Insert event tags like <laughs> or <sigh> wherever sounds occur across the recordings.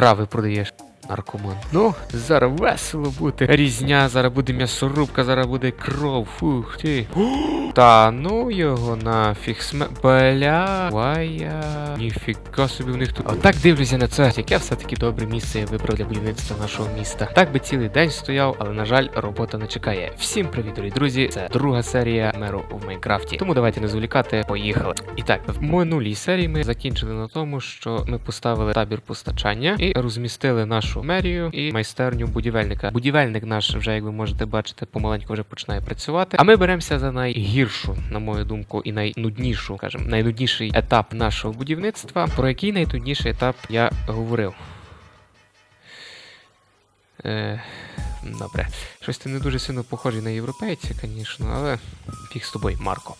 трави продаєш. Наркоман. Ну, зараз весело бути. Різня, зараз буде м'ясорубка, зараз буде кров. Фух ти. <gasps> Та ну його нафіг сме. Бля. Вая. Ніфіга собі в них тут. Отак дивлюся на це. Яке все-таки добре місце я вибрав для будівництва нашого міста. Так би цілий день стояв, але на жаль, робота не чекає. Всім привіт, дорогі друзі. Це друга серія меру в Майнкрафті. Тому давайте не зволікати. Поїхали. І так, в минулій серії ми закінчили на тому, що ми поставили табір постачання і розмістили нашу мерію і майстерню будівельника. Будівельник наш вже, як ви можете бачити, помаленьку вже починає працювати. А ми беремося за найгіршу, на мою думку, і найнуднішу, скажімо, найнудніший етап нашого будівництва. Про який найнудніший етап я говорив. Е, добре. Щось ти не дуже сильно похожий на європейця, звісно, але фіг з тобою, Марко.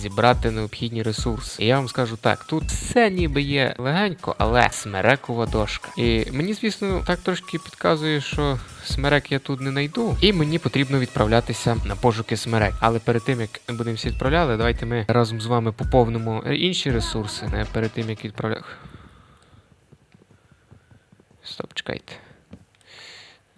Зібрати необхідні ресурси. І я вам скажу так: тут все ніби є легенько, але смерекова дошка. І мені, звісно, так трошки підказує, що смерек я тут не знайду. І мені потрібно відправлятися на пошуки смерек. Але перед тим як будемо всі відправляли, давайте ми разом з вами поповнимо інші ресурси. Не перед тим як відправляти. Стоп, чекайте.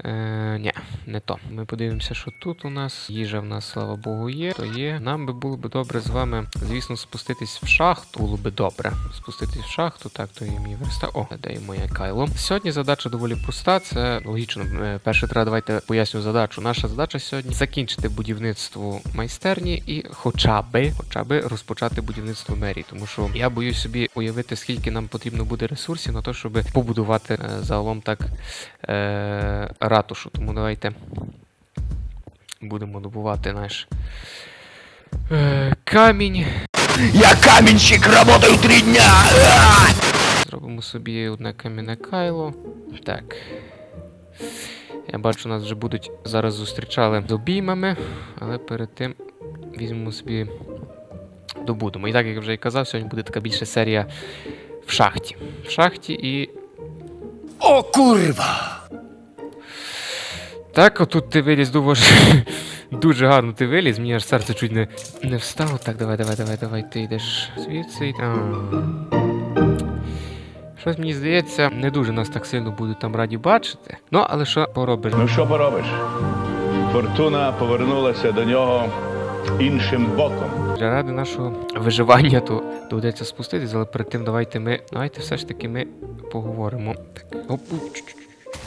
Е, ні, не то. Ми подивимося, що тут у нас. Їжа в нас, слава Богу, є. То є. Нам би було б добре з вами, звісно, спуститись в шахту. Було би добре. Спуститись в шахту. Так, то є мій верста. О, де є моє кайло. Сьогодні задача доволі проста. Це логічно. Е, Перше треба давайте поясню задачу. Наша задача сьогодні закінчити будівництво майстерні і хоча би, хоча би розпочати будівництво мерії. Тому що я боюсь собі уявити, скільки нам потрібно буде ресурсів на те, щоб побудувати е, загалом так е, ратушу. Тому давайте будемо добувати наш е, камінь. Я каменщик, работаю три дня! Зробимо собі одне кам'яне кайло. Так. Я бачу, нас вже будуть зараз зустрічали з обіймами, але перед тим візьмемо собі добудемо. І так, як я вже і казав, сьогодні буде така більша серія в шахті. В шахті і О, курва! Так, отут ти виліз дуже, <laughs> дуже гарно ти виліз, мені аж серце чуть не, не встало. Так, давай, давай, давай, давай, ти йдеш звідси. Щось мені здається, не дуже нас так сильно будуть там раді бачити. Ну, але що поробиш? Ну що поробиш? Фортуна повернулася до нього іншим боком. Для ради нашого виживання, то доведеться спуститись, але перед тим давайте ми. Давайте все ж таки ми поговоримо. Так, оп,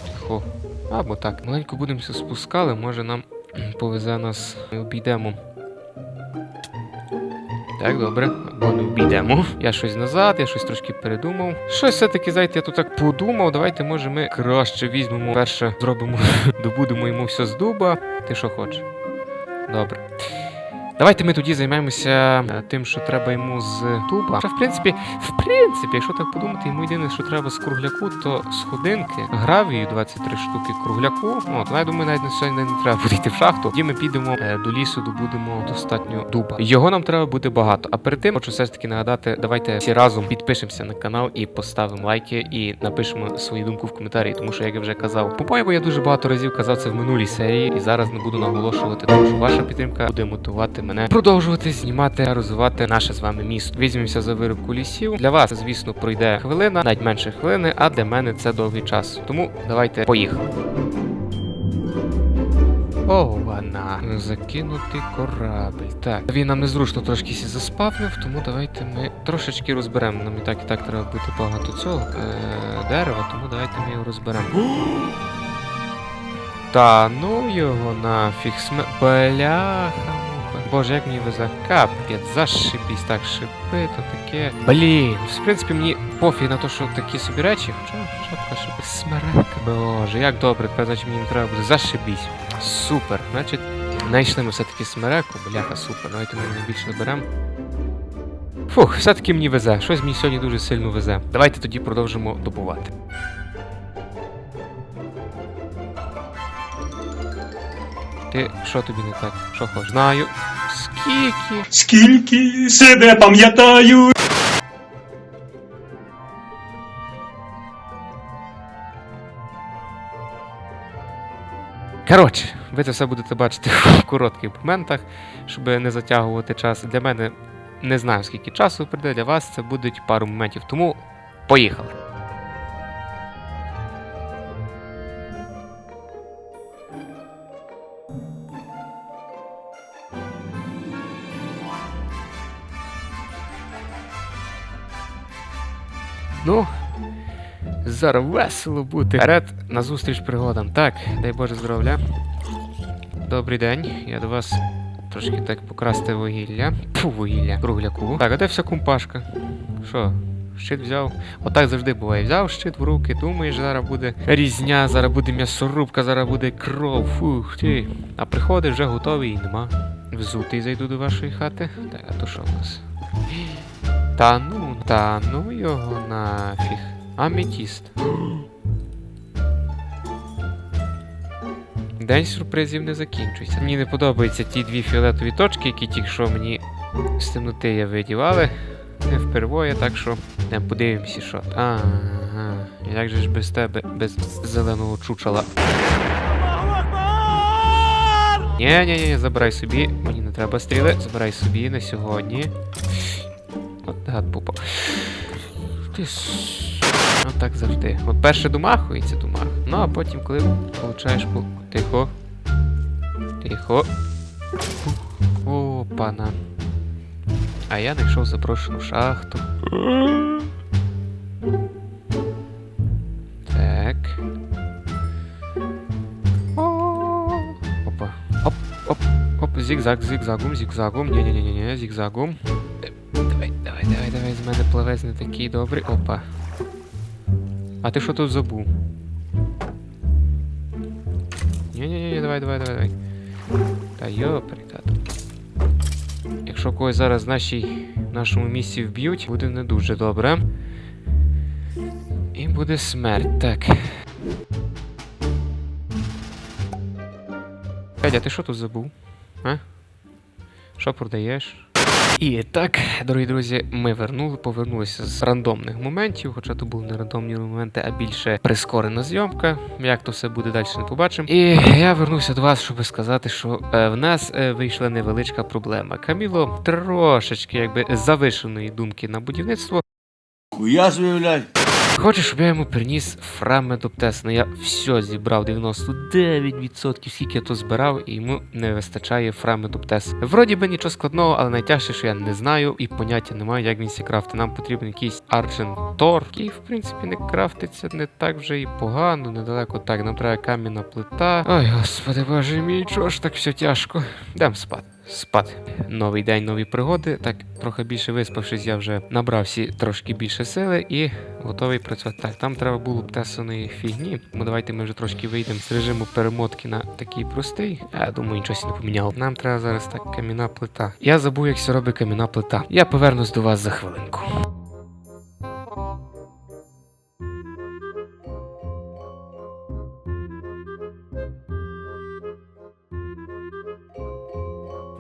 Тихо. Або так. Маленько будемося спускали, може нам <clears throat> повезе нас. Ми обійдемо. Так, добре, або не обійдемо. Я щось назад, я щось трошки передумав. Щось все-таки, знаєте, я тут так подумав. Давайте, може, ми краще візьмемо. Перше зробимо, <laughs> добудемо йому все з дуба. Ти що хочеш? Добре. Давайте ми тоді займемося е, тим, що треба йому з туба. Що, в принципі, в принципі, якщо так подумати, йому єдине, що треба з кругляку, то сходинки, гравію 23 штуки кругляку. Ну, я думаю, навіть на сьогодні не треба буде йти в шахту. Тоді ми підемо е, до лісу, добудемо достатньо дуба. Його нам треба буде багато. А перед тим хочу все ж таки нагадати, давайте всі разом підпишемося на канал і поставимо лайки, і напишемо свою думку в коментарі, тому що, як я вже казав, по-моєму, я дуже багато разів казав це в минулій серії, і зараз не буду наголошувати, тому що ваша підтримка буде мотивувати продовжувати знімати розвивати наше з вами місто. Візьмемося за виробку лісів. Для вас, звісно, пройде хвилина, навіть менше хвилини, а для мене це довгий час. Тому давайте поїхали. О, вона. Закинутий корабль. Так, він нам незручно трошки сі заспавнив, тому давайте ми трошечки розберемо. Нам і так і так треба бути багато цього е- дерева, тому давайте ми його розберемо. Та ну його нафіг сме. Бляха. Боже, як мені везе. Капець, зашибісь так шипи, то таке. Блін, в принципі, мені пофіг на те, що такі собі речі. Хоча шапка шипи. Смерека. Боже, як добре, тепер значить мені не треба буде. Зашибісь. Супер. Значить, знайшли ми все-таки смереку. Бляха, супер. Давайте ми найбільше наберемо. Фух, все-таки мені везе. Щось мені сьогодні дуже сильно везе. Давайте тоді продовжимо добувати. Ти що тобі не так? Що хочеш? Знаю. Скільки? Скільки себе пам'ятаю. Коротше, ви це все будете бачити <laughs> в коротких моментах, щоб не затягувати час. Для мене не знаю скільки часу прийде, для вас це будуть пару моментів. Тому поїхали. Ну, зараз весело бути. Вперед на зустріч пригодам. Так, дай Боже здоров'я. Добрий день. Я до вас трошки так покрасти вугілля. Фу, вугілля. Кругляку. Так, а де вся компашка? Що? Щит взяв. Отак завжди буває. Взяв щит в руки, думаєш, зараз буде різня, зараз буде м'ясорубка, зараз буде кров. Фух ти. А приходиш вже готовий і нема. Взутий зайду до вашої хати. Так, а то що в нас? Та ну, та ну його нафіг. Аметіст. День сюрпризів не закінчується. Мені не подобаються ті дві фіолетові точки, які тільки що мені з темноти я видів, але не впервоє, так що не подивимося, що. Ага. Як же ж без тебе, без зеленого чучела? Ні, ні, ні, забирай собі, мені не треба стріли, забирай собі на сьогодні. От гад попав. Ти с... Ну так завжди. От перше домахується домах. Ну а потім, коли получаєш по. Тихо. Тихо. О, пана. А я знайшов запрошену шахту. Так. Опа. Оп, оп, оп, зігзаг, зігзагом, зігзагом. Ні-ні-ні-ні, зігзагом. З мене плавець не такий добрий. Опа. А ти що тут забув? Ні-ні-ні, давай, давай, давай, давай. Та йопри, тато. Якщо когось зараз в нашій, нашому місці вб'ють, буде не дуже добре. І буде смерть, так. Федя, ти що тут забув? А? Що продаєш? І так, дорогі друзі, ми вернули, повернулися з рандомних моментів, хоча то були не рандомні моменти, а більше прискорена зйомка. Як то все буде далі, не побачимо. І я вернувся до вас, щоб сказати, що е, в нас е, вийшла невеличка проблема. Каміло трошечки якби завишеної думки на будівництво. Хуя звіявляй. Хоче, щоб я йому приніс фрагмент обтесаний. Я все зібрав 99%, скільки я то збирав, і йому не вистачає фрагмент обтес. Вроді би нічого складного, але найтяжче, що я не знаю і поняття не маю, як він сі крафти. Нам потрібен якийсь Арджентор, який, в принципі, не крафтиться не так вже і погано, недалеко так. Нам треба кам'яна плита. Ой, господи боже мій, чого ж так все тяжко. Дам спати. Спати. Новий день, нові пригоди. Так, трохи більше виспавшись, я вже набрав всі трошки більше сили і готовий працювати. Так, там треба було б тесаної фігні. Ну давайте ми вже трошки вийдемо з режиму перемотки на такий простий. Я думаю, нічого не поміняло. Нам треба зараз так кам'яна плита. Я забув, як все робить кам'яна плита. Я повернусь до вас за хвилинку.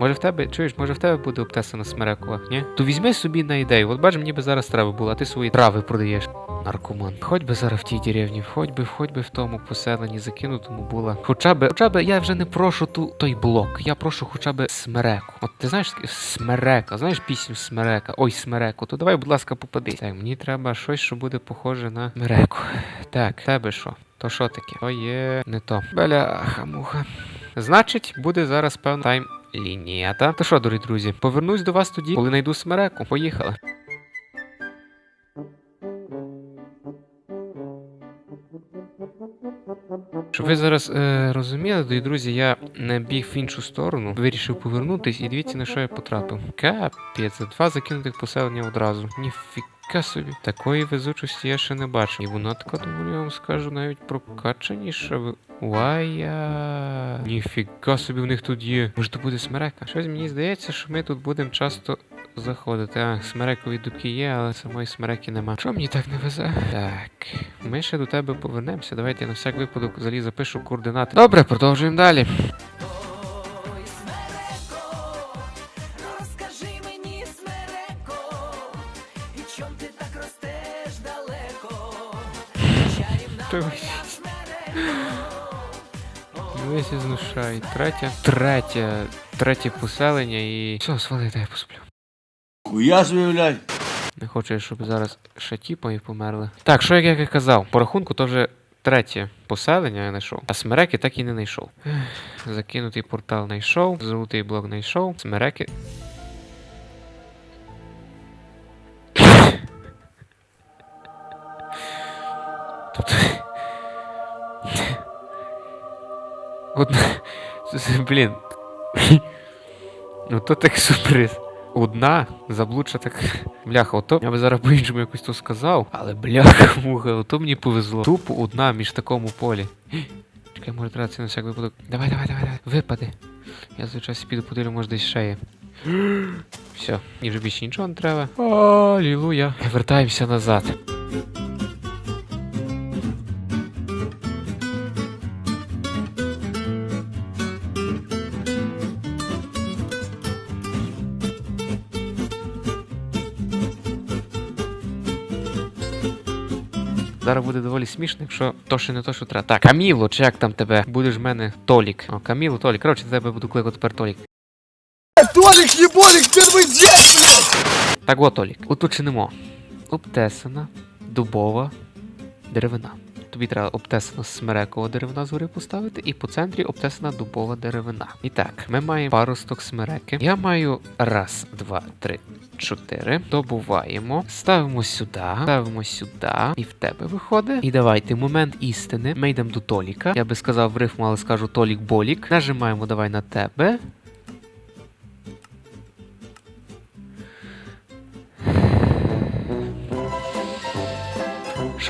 Може в тебе, чуєш, може в тебе буде обтесана смерекова, ні? То візьми собі на ідею. От бач, мені би зараз треба було, а ти свої трави продаєш. Наркоман. Хоч би зараз в тій деревні, хоч би, хоч би в тому поселенні закинутому була. Хоча би, хоча би я вже не прошу ту той блок, я прошу хоча би смереку. От ти знаєш смерека, знаєш пісню смерека? Ой, смереку, то давай, будь ласка, попадись. Так, мені треба щось, що буде похоже на смереку. Так, тебе що? То що таке? То є не то. Бляха, муха. Значить, буде зараз певна тайм лінія. То що, дорогі друзі, повернусь до вас тоді, коли знайду смереку. Поїхали. Щоб ви зараз е, розуміли, дорогі друзі, я не біг в іншу сторону, вирішив повернутись, і дивіться, на що я потрапив. Капець, два закинутих поселення одразу. Ніфіка собі. Такої везучості я ще не бачив. І вона така, доволі, я вам скажу, навіть прокачаніша. Вая. Ніфіга собі в них тут є. Може, то буде смерека? Щось мені здається, що ми тут будемо часто заходити. А, смерекові дуки є, але самої смереки нема. Чого мені так не везе? Так, ми ще до тебе повернемося. Давайте я на всяк випадок взагалі запишу координати. Добре, продовжуємо далі. Чом ти так ростеш далеко? Ти моя ось. смереко, знушай. Третє. Третє. Третє поселення і. Все, свали, дай я посплю. Хуя звіявляй. Не хочу, щоб зараз ще ті мої померли. Так, що як я казав, по рахунку то вже третє поселення я знайшов, а смереки так і не знайшов. Закинутий портал знайшов, золотий блок знайшов, смереки. Одна. Блін. Ну то так сюрприз. Одна заблудша так. Бляха, ото я би зараз по-іншому якось то сказав. Але бляха муха, ото мені повезло. Тупо одна між такому полі. Чекай, може треба це на всяк випадок. Давай, давай, давай, давай. Випади. Я звичайно піду подивлю, може десь ще. Все, мені вже більше нічого не треба. Алілуя. Вертаємося назад. Зараз буде доволі смішно, якщо то ще не то, що треба. Так, Каміло, чи як там тебе? Будеш в мене Толік. О, Каміло, Толік. Коротше, тебе буду кликати тепер Толік. Толік, єболік, первый день! Так от, Толік. Уточнимо. Обтесана, дубова деревина. Тобі треба обтесана смерекова деревина згори поставити, і по центрі обтесана дубова деревина. І так, ми маємо паросток смереки. Я маю раз, два, три, чотири. Добуваємо, ставимо сюди, ставимо сюди, і в тебе виходить. І давайте момент істини. Ми йдемо до Толіка. Я би сказав рифму, але скажу Толік Болік. Нажимаємо давай на тебе.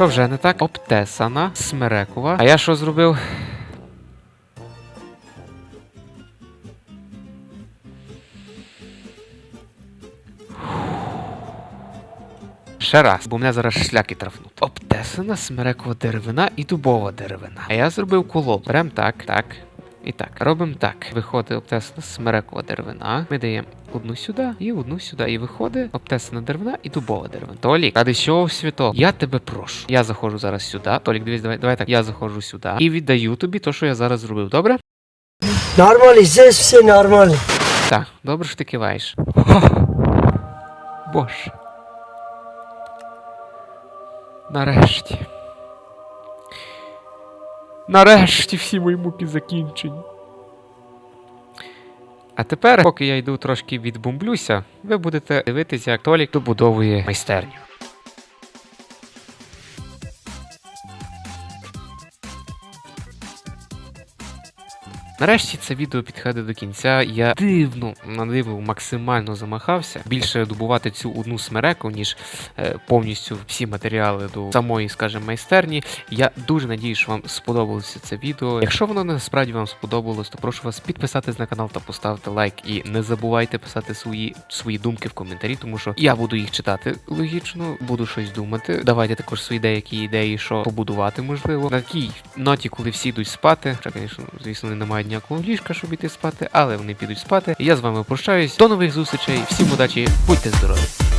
Що вже не так? Обтесана, смерекова. А я що зробив? Ще раз, бо мене зараз шляки трафнуть. Обтесана смерекова деревина і дубова деревина. А я зробив коло. Берем так, так. І так, робимо так. Виходить обтесана смерекова деревина. Ми даємо одну сюди і одну сюди. І виходить обтесана деревина і дубова деревина. Толік, ради чого свято? Я тебе прошу. Я заходжу зараз сюди. Толік, дивись, давай, давай так. Я заходжу сюди і віддаю тобі те, що я зараз зробив. Добре? Нормально, здесь все нормально. Так, добре, що ти киваєш. Боже. Нарешті. Нарешті всі мої муки закінчені. А тепер, поки я йду трошки відбумблюся, ви будете дивитися, як Толік добудовує майстерню. Нарешті це відео підходить до кінця. Я дивно на диво максимально замахався. Більше добувати цю одну смереку, ніж е, повністю всі матеріали до самої, скажімо, майстерні. Я дуже надію, що вам сподобалося це відео. Якщо воно насправді вам сподобалось, то прошу вас підписатись на канал та поставити лайк. І не забувайте писати свої свої думки в коментарі, тому що я буду їх читати логічно, буду щось думати. Давайте також свої деякі ідеї, що побудувати можливо. На такій ноті, коли всі йдуть спати. Хоча, звісно, звісно, не мають ніякого ліжка, щоб іти спати, але вони підуть спати. Я з вами прощаюсь. До нових зустрічей. Всім удачі, будьте здорові!